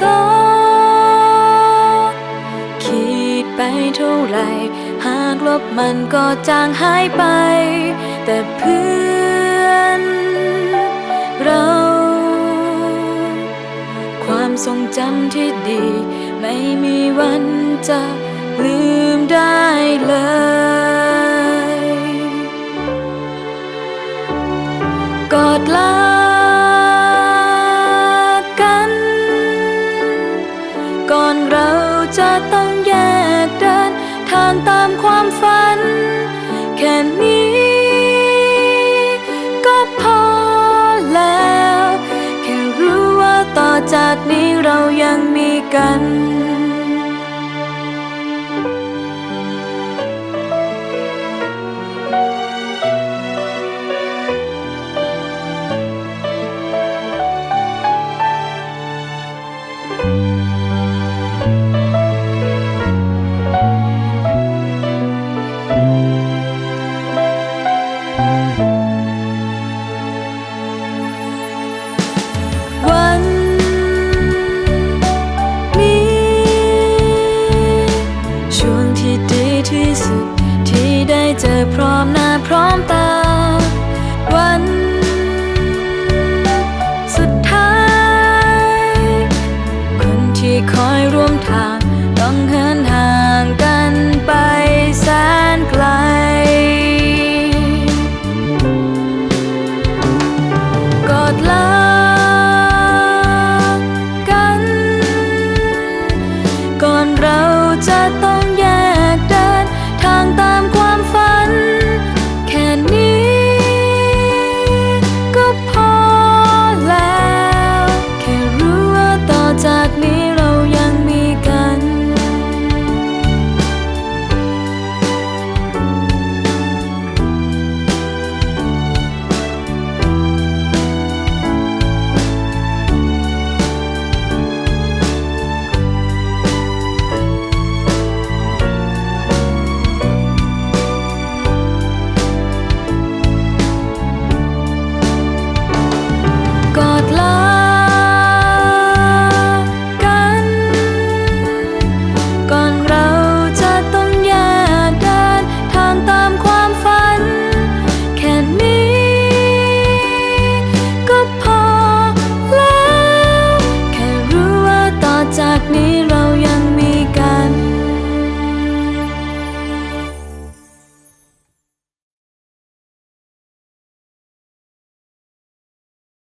สอคิดไปเท่าไหร่ หากลบมันก็จางหายไป แต่เพื่อนเรา ความทรงจำที่ดี ไม่มีวันจะลืมได้เลยกอดลา เรายังมีกันวันุขที่ได้เจอพร้อมหน้าพร้อมตา วัน สุดท้าย คนที่คอยร่วมทาง